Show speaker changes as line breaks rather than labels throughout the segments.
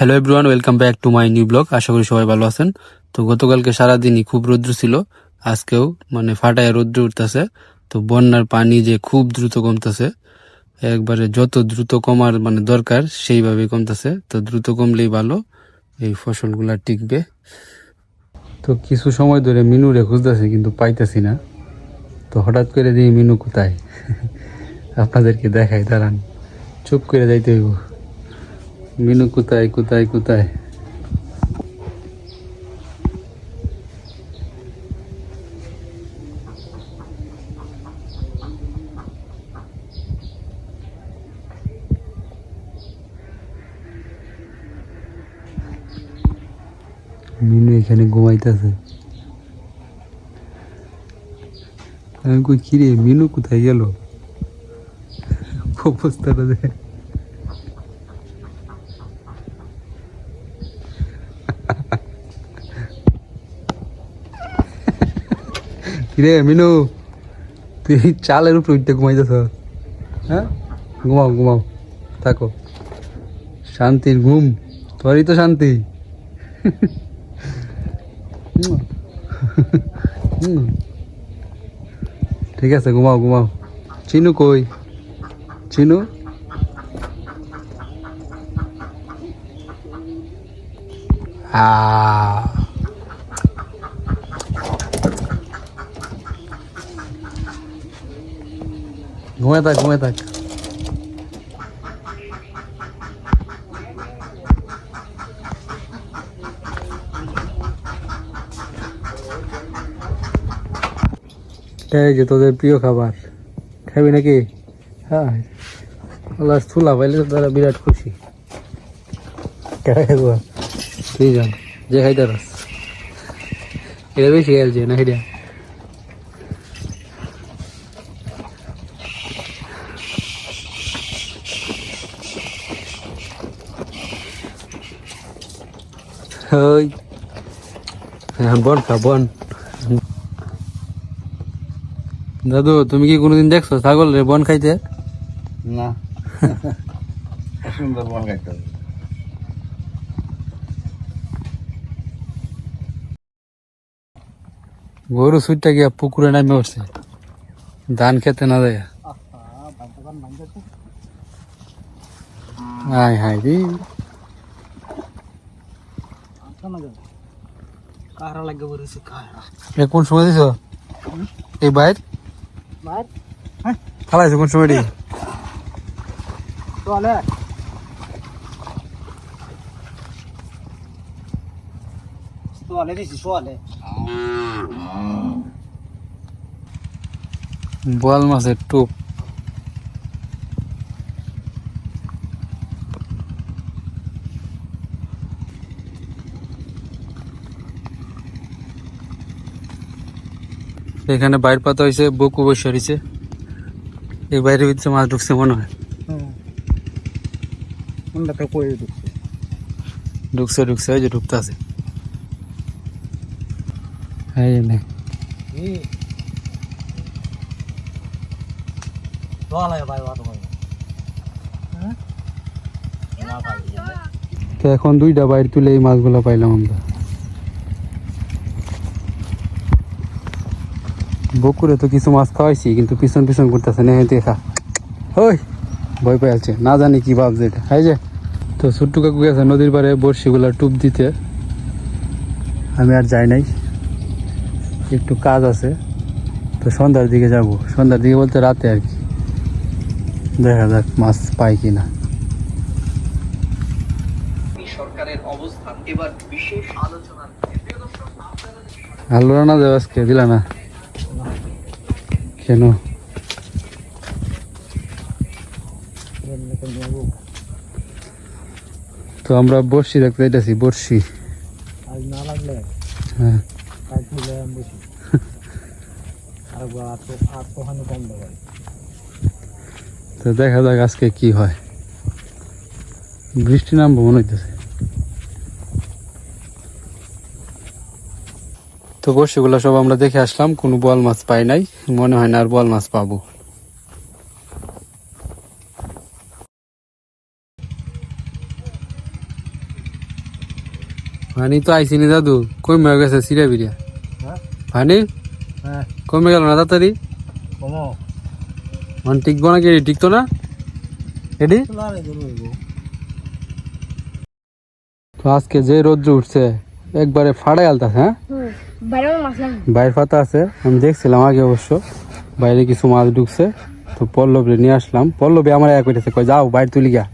Hello everyone welcome back to my new blog আশা করি সবাই ভালো আছেন। তো গতকালকে সারাদিনই খুব রৌদ্র ছিল। আজকেও মানে ফাটায় রৌদ্র উঠতেছে। তো বন্যার পানি যে খুব দ্রুত কমতেছে, একবারে যত দ্রুত কমার মানে দরকার সেইভাবে কমতেছে। তো দ্রুত কমলেই ভালো, এই ফসলগুলা টিকবে। তো কিছু সময় ধরে মিনুরে খুঁজতেছি কিন্তু পাইতেছি না। তো হঠাৎ করে দিই মিনু কোথায়? আপনাদেরকে দেখাই, দাঁড়ান। চুপ করে যাইতে হইব। মিনু কোথায় কোথায় কোথায়? মিনু এখানে ঘুমাইতেছে। আমি কই, কিরে, মিনু কোথায় গেল? অবস্থাটা দেখ। কিরে, মিনু? তুই চালের উপরে উঠতে ঘুমাইতেছ। হ্যাঁ? ঘুমাও ঘুমাও। থাকো। শান্তির ঘুম। তোরই তো শান্তি। ঠিক আছে, ঘুমাও ঘুমাও। চিনু কই? চিনু? আ ঘুমায় থাক ঘুমায় থাক। এই যে তোদের প্রিয় খাবার। খাবি নাকি? হ্যাঁ। লাস্ট চুলা পাইলে তারা বিরাট খুশি। তুই জান, যে খাইতে এটা বেশি খেলছে না হেডিয়া ওই হ্যাঁ বন খা বন দাদু তুমি কি কোনোদিন দেখছ ছাগল রে বন খাইতে?
না। সুন্দর বন খাইতে
গরু সুইটটা গিয়া পুকুরে নামে উঠছে ধান খেতে না যায় হাই হাই রে।
কারা লাগে বলেছে কারা
এ কোন সময় দিছ? এই বাইর?
বাইর?
ফালাইছো কোন সময় দিয়ে
চলে চলে দিছি চলে
বোয়াল মাছের টোপ। এখানে বাইর পাতা হয়েছে বকু বসে রয়েছে এই বাইরের ভিতরে মাছ ঢুকছে মনে হয়। ঢুকছে? ঢুকছে ওই যে ঢুকতে আছে।
হ্যাঁ? ভাই
তো এখন দুইটা বাইর তুলে এই মাছগুলো পাইলাম আমরা। বকুরে তো কিছু মাছ খাওয়াইছি কিন্তু পিছন পিছন করতেছে না হেঁটে খা। ওই ভয় পেয়ে আছে না জানি কি ভাবছে এটা। হাই যে তো ছোট্টু কাকু গেছে নদীর পাড়ে বড়শিগুলা টুপ দিতে। আমি আর যাই নাই। একটু কাজ আছে। তো সন্ধ্যার দিকে যাব। সন্ধ্যার দিকে বলতে রাতে আর কি। দেখা যাক মাছ পাই কিনা।
সরকারের অবস্থান এবার বিশেষ আলোচনার কেন্দ্রে দর্শক আপনারা
আলু রান্না দেওয়া আজকে দিলা না। কেন? তো আমরা বর্ষি দেখতে যাইতেছি বর্ষি
আজ না লাগলে
হ্যাঁ।
তো
দেখা যাক আজকে কি হয়। বৃষ্টি নামবো মনে হইতেছে। তো বর্ষিগুলো সব আমরা দেখে আসলাম কোনো বল মাছ পাই নাই মনে হয় না আর বল মাছ পাবো। পানি তো আইসিনি দাদু কমে গেছে সিরিয়া বিরিয়া
হ্যাঁ?
পানি
হ্যাঁ।
কমে গেল না তাড়াতাড়ি?
কমো।
মানে টিকবো নাকি? টিকতো না? এডি? তো আজকে যে রোদ্র উঠছে একবারে ফাড়াই আলতাছে হ্যাঁ?
বাইরে মাছ
পাতা আছে। আমি দেখছিলাম আগে অবশ্য। বাইরে কিছু মাছ ঢুকছে। তো পল্লবরে নিয়ে আসলাম। পল্লবে আমার এক কইতেছে কয় যাও বাইরে তুলি গা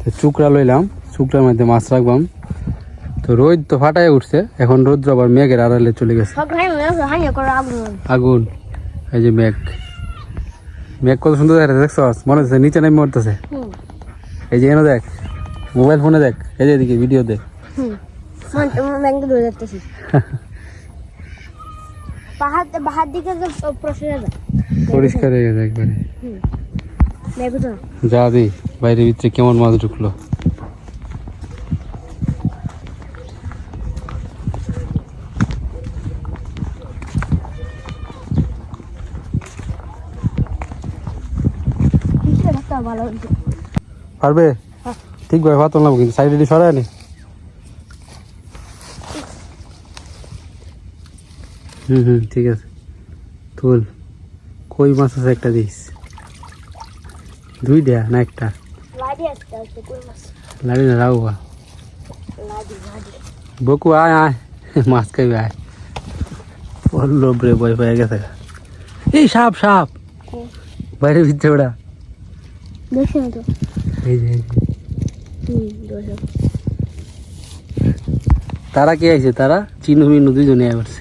তো চুকরা লইলাম। চুকরার মধ্যে মাছ রাখবাম। তো রোদ তো ফাটাই উঠছে। এখন রোদ্র আবার মেঘের আড়ালে চলে গেছে।
আগুন।
এই যে মেঘ। মেঘ কত সুন্দর দেখা দেখছ? মনে হচ্ছে নিচে নেমে মরতেছে। এই যে এনে দেখ। মোবাইল ফোনে দেখ। এই যে এদিকে ভিডিও দেখ
হুম ব্যাংকে ধরে যাচ্তেছি পাহাড় পাহাড় দিকে
পরিষ্কার হয়ে গেছে একবারে। যা দি বাইরের ভিতরে কেমন মাছ ঢুকলো? পারবে?
হ্যাঁ।
ঠিক পাতল না কিন্তু সাইডে সরায় নি হুম হুম ঠিক আছে। তুল। কই মাছ আছে একটা দিস। দুই দেয়া না একটা?
লাডি
না
লাডি
বকু আয় আয়। মাছ খাইবে আয়। বলল ব্রে বই পেয়ে গেছে। এই সাপ সাপ। বাইরে ভিতরে ওটা
দেখছি না তো?
এই যে এই যে।
হুম দোষো
তারা কে আইছে? তারা? চিনু মিনু দুইজনে আয় পড়ছে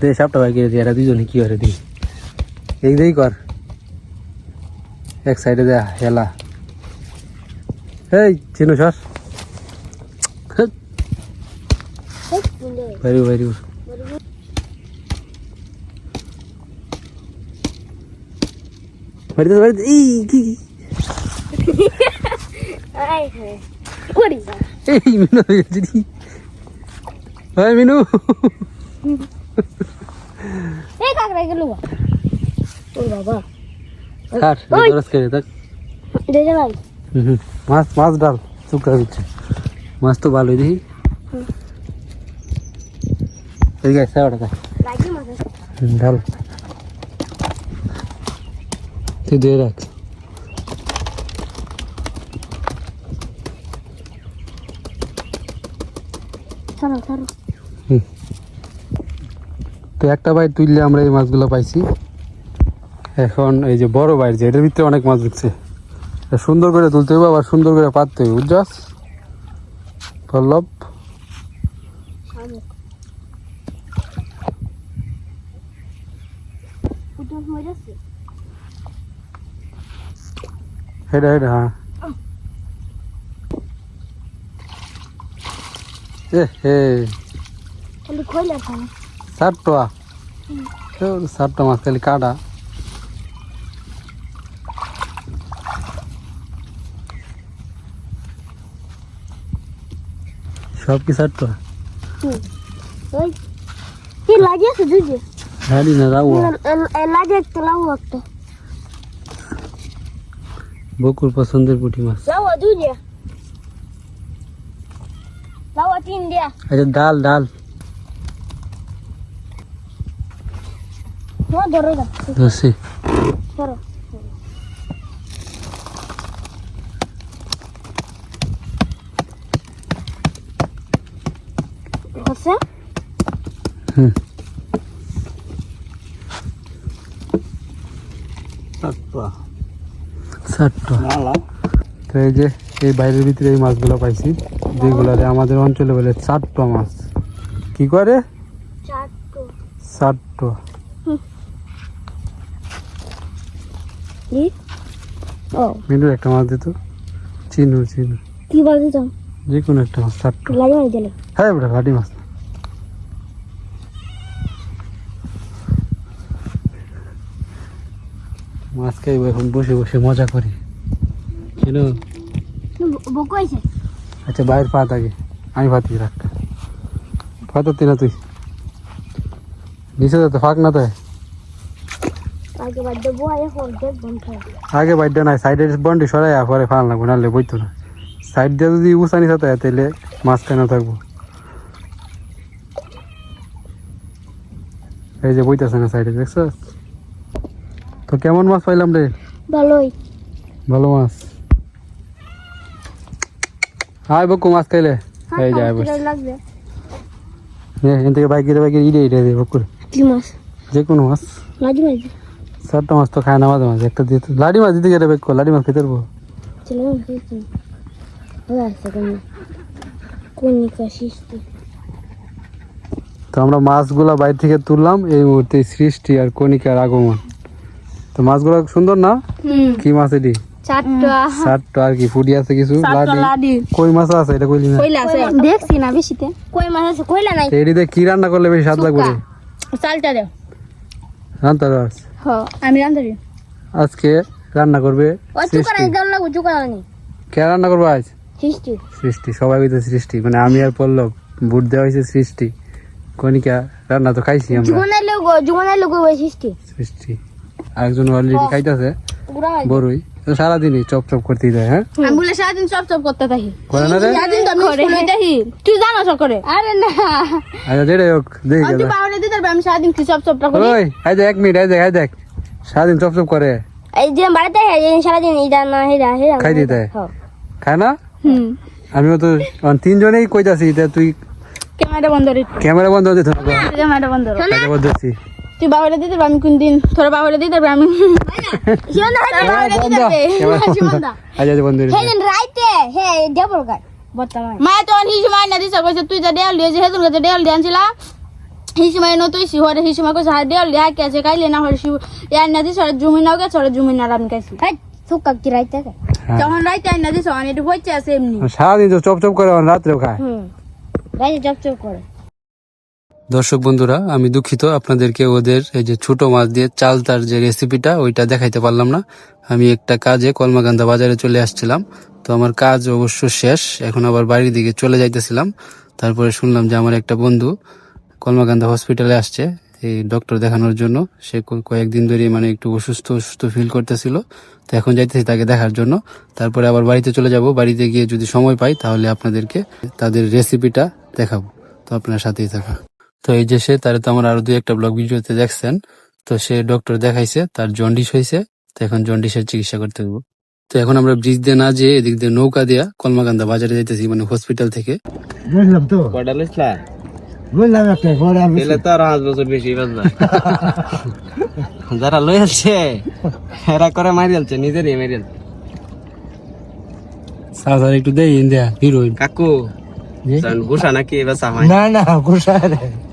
দে সাপটা ভাই কে এরা দুইজনে কি করে দিই এই দেই কর এক সাইডে দে হেলা এই চিনু সর
এই সুন্দর
বাইরে বাইরে বাড়িতে বাড়িতে এই কি কি?
আই হ্যাঁ করি না
এই মিনু হয়ে গেছে দি হাই মিনু
এই কাকড়া গেল ও বাবা
কার
ওই।
দরস করে দেখ
দেখে নাই
হুম, হুম। মাছ মাছ ডাল চুকরা দিচ্ছে মাছ তো ভালোই দেখি
হুম।
এই গাছ সাওয়াটা দেখ
লাগি মাছ আছে।
হুম, ঢাল তুই দিয়ে রাখ
ছাড়ো ছাড়ো
তো একটা বাইর তুললে আমরা এই মাছগুলো পাইছি। এখন এই যে বড় বাইর যে এটার ভিতরে অনেক মাছ ঢুকছে। সুন্দর করে তুলতে হবে আবার সুন্দর করে পাততে হবে বুঝছাস? পল্লব। হেডা হেডা হ্যাঁ। এ হে।
খালি। খান
সাতটা কেউ সাতটা মাছ খালি কাটা সব কি সাতটা
ওই কি লাগে আছে দুজে
জানি না যাব
লাগে একটা লাউ একটা
বকুর পছন্দের পুঁটি মাছ
লাউ দুজে লাউ তিন দিয়া
আচ্ছা ডাল ডাল
তোমার ধরো না
ধরছি। হুম। তো এই যে এই বাইরের ভিতরে এই মাছগুলো পাইছি যেগুলারে আমাদের অঞ্চলে বলে চারটা মাছ। কি করে?
চারটো
চারটা
কি? ও।
মিনুর একটা মাছ দিত চিনু চিনু।
কি বল দিতাম
যে কোনো একটা মাছ চারটা
লাগে মারি দিলে।
হ্যাঁ বেটা লাটি মাছ। মাছ খাইব এখন বসে বসে মজা করি। কেন
বকু আইছে।
আচ্ছা বাইরের পা থাকে আমি ভাতি রাখ। পাতাতি না তুই। নিচে তো ফাঁক না তো।
আগে বন্ধ
বাইরটা নাই সাইডে বন্ডি সরাই পরে ফাল লাগবো নাহলে বইতো না। সাইড দিয়ে যদি উসানি সাথে তাহলে মাছ কেন থাকব। এই যে বইতেছে না সাইডে দেখছ? তো কেমন মাছ পাইলাম রে?
ভালোই।
ভালো মাছ। আয় বকু মাছ খাইলে। এই যায় বস এখান থেকে বাইকের বাইকের ইডে ইডে বকুর
কি মাছ?
যে কোনো মাছ।
লাজি
চারটা মাছ তো খায় না মাঝে মাঝে। একটা দিয়ে লাডি মাছ দিতে গেলে বেক লাডি মাছ খেতে পারব।
সৃষ্টি।
তো আমরা মাছগুলা বাইরে থেকে তুললাম এই মুহূর্তে সৃষ্টি আর কণিকার আগমন। তো মাছগুলো সুন্দর না? কি মাছ এটি?
চারটা।
আর কি ফুটি আছে কিছু? লাডি। কই মাছ আছে? এটা কইলি না।
কইলা আছে। দেখছি না বেশিতে। কই মাছ আছে? কইলা নাই।
তো কি রান্না করলে বেশি স্বাদ লাগবে?
চালটা দেও। হ আমি রান্ধি
আজকে রান্না করবে কে রান্না করব আজ?
সৃষ্টি।
সৃষ্টি সবাই কইতে সৃষ্টি মানে আমি আর পল্লব বুট দেওয়া হয়েছে সৃষ্টি। কণিকা রান্না তো খাইছি আমরা।
জীবনের লোক জীবনের লোক সৃষ্টি।
সৃষ্টি। আরেকজন অলরেডি খাইতেছে বড়ই সারাদিনই চপ চপ করতেই দেয় হ্যাঁ?
আমি বলে সারাদিন চপ চপ করতে থাকি।
করে না রে?
সারাদিন তো আমি স্কুলে দেখি তুই জানো সব করে?
আরে না।
আচ্ছা যেটাই হোক দেখি
তুই
গেলে।
দিতে পারবি আমি সারাদিন কি চপ চপটা করি?
ওই এই দেখ এক মিনিট এই দেখ এই দেখ। সারাদিন চপ চপ করে।
এই যে বাড়িতে এই সারাদিন এইটা না হেরা হেরা
খাই দিতে।
হ্যাঁ।
খায় না?
হুম।
আমিও তো অন তিনজনেই কইতাছি তা তুই
ক্যামেরা বন্ধ রে
ক্যামেরা বন্ধ থাকো
ক্যামেরা বন্ধ রে
খাইতে বলতেছি
তুই বাবারে দিতে পারবি আমি কোন দিন তোর বাবারে দিতে পারবি আমি
হয়ে
মা তো না দিছে কইছে তুই যা দেয়াল দিয়ে কাছে দেয়াল ন তুই শিহরে কইছে হ্যাঁ দেয়াল দিয়ে কে আছে কাইলে না হরে শিব ইয়ার না দিছে জমি নাও গেছে জমি না আমি কাইছি
হেই সুকা কি রাইতে
হ্যাঁ।
তখন রাইতে আইন না দিছে অনেক হচ্ছে আছে এমনি।
সারাদিন তো চপ চপ করে রাত্রেও খায়।
হুম। রাইতে চপ চপ করে।
দর্শক বন্ধুরা, আমি দুঃখিত, আপনাদেরকে ওদের এই যে ছোট মাছ দিয়ে চাল তার যে রেসিপিটা ওইটা দেখাইতে পারলাম না। আমি একটা কাজে কলমাকান্দা বাজারে চলে আসছিলাম, তো আমার কাজ অবশ্য শেষ, এখন আবার বাড়ির দিকে চলে যাইতেছিলাম। তারপরে শুনলাম যে আমার একটা বন্ধু কলমাকান্দা হসপিটালে আসছে, এই ডক্টর দেখানোর জন্য। সে কয়েকদিন ধরে মানে একটু অসুস্থ অসুস্থ ফিল করতেছিল, তো এখন যাইতেছি তাকে দেখার জন্য। তারপরে আবার বাড়িতে চলে যাব, বাড়িতে গিয়ে যদি সময় পাই তাহলে আপনাদেরকে তাদের রেসিপিটা দেখাবো। তো আপনার সাথেই থাকা তো এই যে সে তার তো আমার আরও দুই একটা ব্লগ ভিডিওতে দেখছেন। তো সে ডক্টর দেখাইছে তার জন্ডিস হয়েছে তো এখন জন্ডিসের চিকিৎসা করতে হবে তো এখন আমরা ব্রিজ দিয়ে না যেয়ে এদিক দিয়ে নৌকা দিয়া কলমাকান্দা বাজারে যাইতেছি মানে হসপিটাল থেকে।
বুঝলাম তো।
কয়টা লিখলা
বুঝলাম একটা পরে আমি
তো আর পাঁচ বছর বেশি বাজবা যারা লই আসছে এরা করে মারি আলছে নিজেরই মারি আলছে।
স্যার একটু দেই ইন্ডিয়া হিরোইন।
কাকু গুসা নাকি এবার সামাই
না না গুসা রে। গুসা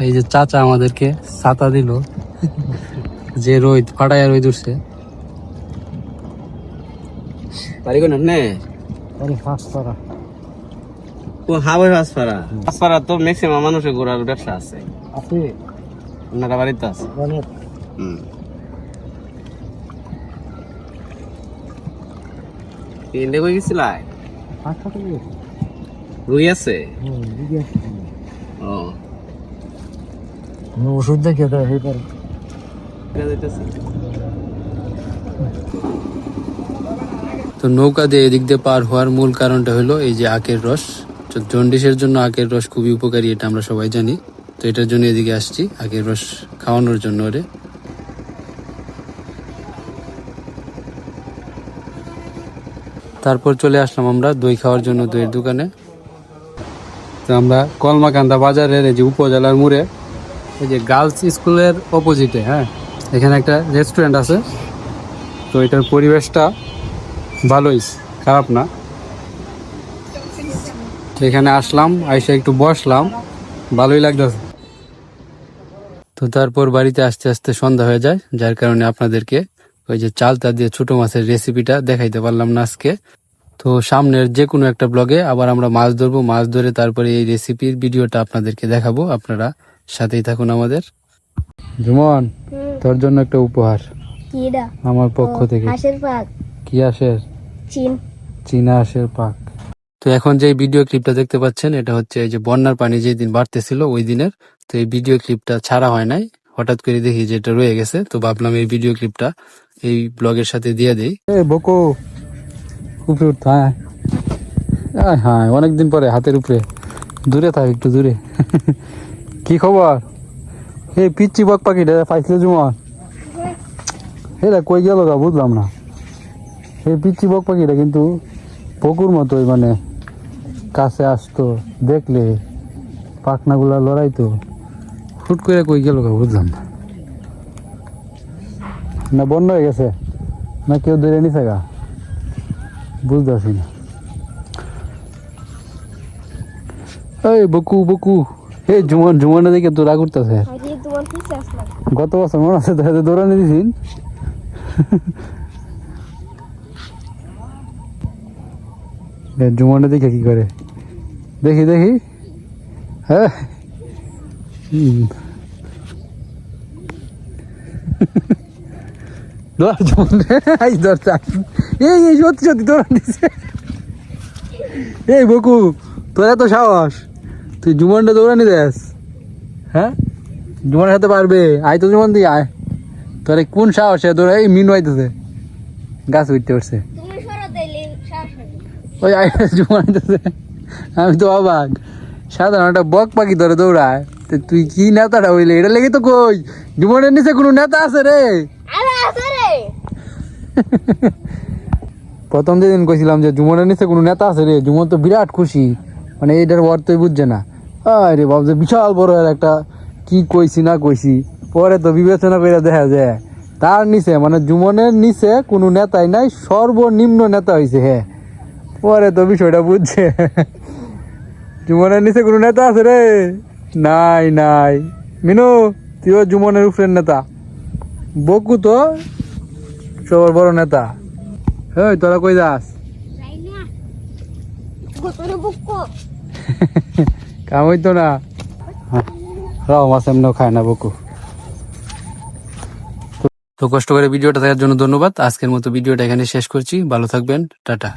এই যে চাচা আমাদেরকে ছাতা দিল। যে রোদ ফাটায় রোদ উঠছে।
পারি কোন নে
আরে ফাঁস
ও হাসপাড়া। তো ম্যাক্সিমাম মানুষের ঘোরার ব্যবসা আছে।
আছে।
ওনারা বাড়িতে আছে।
অনেক
হুম। ইন্ডে কই গেছিলাই রুই আছে?
হুম দিদি আছে। ওষুধ দেখে তো হয়ে পারে
তো নৌকা দিয়ে এদিক দিয়ে পার হওয়ার মূল কারণটা হলো এই যে আখের রস। তো জন্ডিসের জন্য আখের রস খুবই উপকারী এটা আমরা সবাই জানি। তো এটার জন্য এদিকে আসছি আখের রস খাওয়ানোর জন্য ওরে। তারপর চলে আসলাম আমরা দই খাওয়ার জন্য দইয়ের দোকানে। তো আমরা কলমাকান্দা বাজারের এই যে উপজেলার মোড়ে এই যে গার্লস স্কুলের অপোজিটে হ্যাঁ? এখানে একটা রেস্টুরেন্ট আছে। তো এটার পরিবেশটা ভালোই, খারাপ না। এখানে আসলাম, আইসা একটু বসলাম, ভালোই লাগতেছে। তো তারপর বাড়িতে আস্তে আস্তে সন্ধ্যা হয়ে যায়, যার কারণে আপনাদেরকে ওই যে চালতা দিয়ে ছোট মাছের রেসিপিটা দেখাইতে পারলাম না আজকে। তো সামনের যে কোনো একটা ব্লগে আবার আমরা মাছ ধরবো, মাছ ধরে তারপরে এই রেসিপির ভিডিওটা আপনাদেরকে দেখাবো, আপনারা সাথেই থাকুন আমাদের। জুমন তোর জন্য একটা উপহার।
কি
আমার পক্ষ থেকে।
হাঁসের পাক।
কি আসে
চিন।
চীনা আঁশের পাক। তো এখন যে ভিডিও ক্লিপটা দেখতে পাচ্ছেন এটা হচ্ছে এই যে বন্যার পানি যে দিন বাড়তেছিল ওই দিনের তো এই ভিডিও ক্লিপটা ছাড়া হয় নাই। হঠাৎ করে দেখি যে এটা রয়ে গেছে তো ভাবলাম এই ভিডিও ক্লিপটা এই ব্লগের সাথে দিয়ে দেই। বকো উপরে উঠতো হ্যাঁ হ্যাঁ অনেকদিন পরে হাতের উপরে। দূরে থাক একটু দূরে। কি খবর? এই পিচ্ছি বক পাখিটা পাইছিল জুমন এটা কই গেল গা বুঝলাম না। এই পিচ্ছি বক পাখিটা কিন্তু পুকুর মতোই মানে কাছে আসতো, দেখলে পাখনাগুলা লড়াইতো। হুট করে কই গেল গা বুঝলাম না। না বন্ধ হয়ে গেছে, না কেউ ধরে নিছে গা। বুঝতেছি না। এই বকু বকু। এই জুমন জুমনে দেখে তোরা করতেছে।
আসলাম
গত বছর মনে আছে তোরা দৌড়ানি দিছিন জুমনে দেখে কি করে? দেখি দেখি। হ্যাঁ। ধর জুমন এই ধর এই এই সত্যি সত্যি দৌড়ান দিছে। এই বকু তোর এত সাহস। তুই জুমনটা দৌড়ানি দেস হ্যাঁ? জুমনের সাথে পারবে। আয় তো জুমন দিয়ে আয়। তোরে কোন সাহস? তোর এই মিনু আইতেছে। গাছ উঠতে
শ্বাস
ওই আয় জুমন আইতেছে। আমি তো অবাক। সাধারণ একটা বক পাখি ধরে দৌড়ায়। তো তুই কি নেতাটা হইলে? এটা লেগে তো কই? জুমনের নিচে কোনো নেতা আছে রে?
আছে রে।
প্রথম যেদিন কইছিলাম যে জুমনের নিচে কোনো নেতা আছে রে জুমন তো বিরাট খুশি। মানে এইটার অর্থই বুঝছে না। আরে বাবু যে বিশাল বড় এর একটা কি কইছি না কইছি। পরে তো বিবেচনা করে দেখা যায়। তার নিচে মানে জুমনের নিচে কোনো নেতাই নাই সর্বনিম্ন নেতা হয়েছে হ্যাঁ পরে তো বিষয়টা বুঝছে। জুমনের নিচে কোনো নেতা আছে রে? নাই নাই। মিনু তুইও জুমনের উপরের নেতা। বকু তো সবার বড় নেতা। হ্যাঁ তোরা কই যাস? কাম তো না রাও মাছ এমনিও খায় না বকু। তো কষ্ট করে ভিডিওটা দেখার জন্য ধন্যবাদ। আজকের মতো ভিডিওটা এখানে শেষ করছি। ভালো থাকবেন। টাটা।